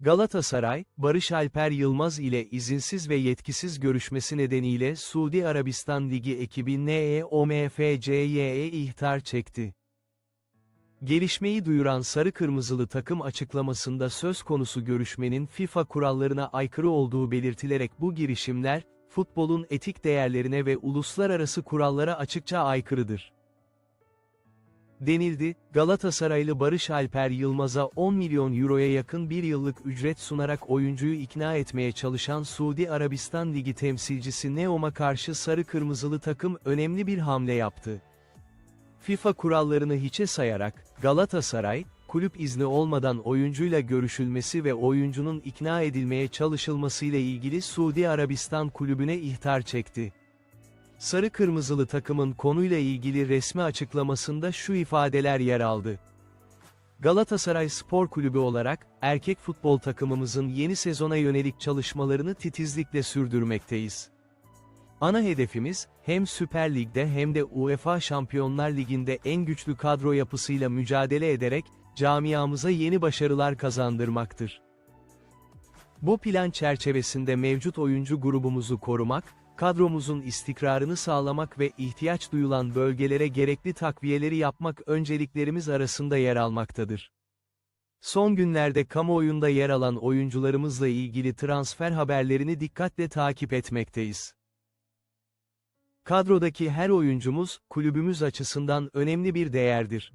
Galatasaray, Barış Alper Yılmaz ile izinsiz ve yetkisiz görüşmesi nedeniyle Suudi Arabistan Ligi ekibi E NEOMFCY'ye ihtar çekti. Gelişmeyi duyuran Sarı Kırmızılı takım açıklamasında söz konusu görüşmenin FIFA kurallarına aykırı olduğu belirtilerek bu girişimler, futbolun etik değerlerine ve uluslararası kurallara açıkça aykırıdır. Denildi, Galatasaraylı Barış Alper Yılmaz'a 10 milyon euroya yakın bir yıllık ücret sunarak oyuncuyu ikna etmeye çalışan Suudi Arabistan Ligi temsilcisi Neom'a karşı sarı kırmızılı takım önemli bir hamle yaptı. FIFA kurallarını hiçe sayarak, Galatasaray, kulüp izni olmadan oyuncuyla görüşülmesi ve oyuncunun ikna edilmeye çalışılmasıyla ilgili Suudi Arabistan kulübüne ihtar çekti. Sarı Kırmızılı takımın konuyla ilgili resmi açıklamasında şu ifadeler yer aldı. Galatasaray Spor Kulübü olarak, erkek futbol takımımızın yeni sezona yönelik çalışmalarını titizlikle sürdürmekteyiz. Ana hedefimiz, hem Süper Lig'de hem de UEFA Şampiyonlar Ligi'nde en güçlü kadro yapısıyla mücadele ederek, camiamıza yeni başarılar kazandırmaktır. Bu plan çerçevesinde mevcut oyuncu grubumuzu korumak, kadromuzun istikrarını sağlamak ve ihtiyaç duyulan bölgelere gerekli takviyeleri yapmak önceliklerimiz arasında yer almaktadır. Son günlerde kamuoyunda yer alan oyuncularımızla ilgili transfer haberlerini dikkatle takip etmekteyiz. Kadrodaki her oyuncumuz, kulübümüz açısından önemli bir değerdir.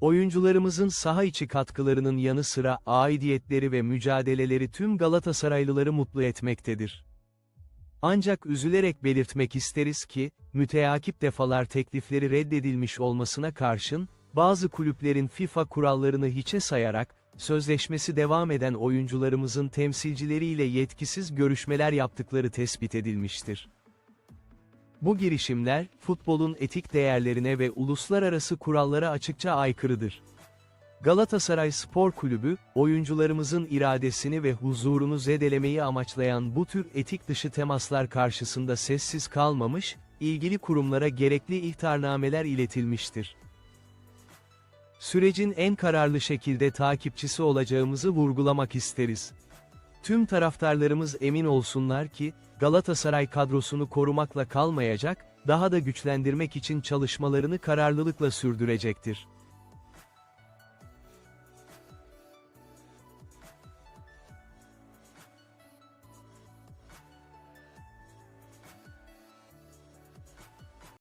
Oyuncularımızın saha içi katkılarının yanı sıra aidiyetleri ve mücadeleleri tüm Galatasaraylıları mutlu etmektedir. Ancak üzülerek belirtmek isteriz ki, müteakip defalar teklifleri reddedilmiş olmasına karşın, bazı kulüplerin FIFA kurallarını hiçe sayarak, sözleşmesi devam eden oyuncularımızın temsilcileriyle yetkisiz görüşmeler yaptıkları tespit edilmiştir. Bu girişimler, futbolun etik değerlerine ve uluslararası kurallara açıkça aykırıdır. Galatasaray Spor Kulübü, oyuncularımızın iradesini ve huzurunu zedelemeyi amaçlayan bu tür etik dışı temaslar karşısında sessiz kalmamış, ilgili kurumlara gerekli ihtarnameler iletilmiştir. Sürecin en kararlı şekilde takipçisi olacağımızı vurgulamak isteriz. Tüm taraftarlarımız emin olsunlar ki, Galatasaray kadrosunu korumakla kalmayacak, daha da güçlendirmek için çalışmalarını kararlılıkla sürdürecektir.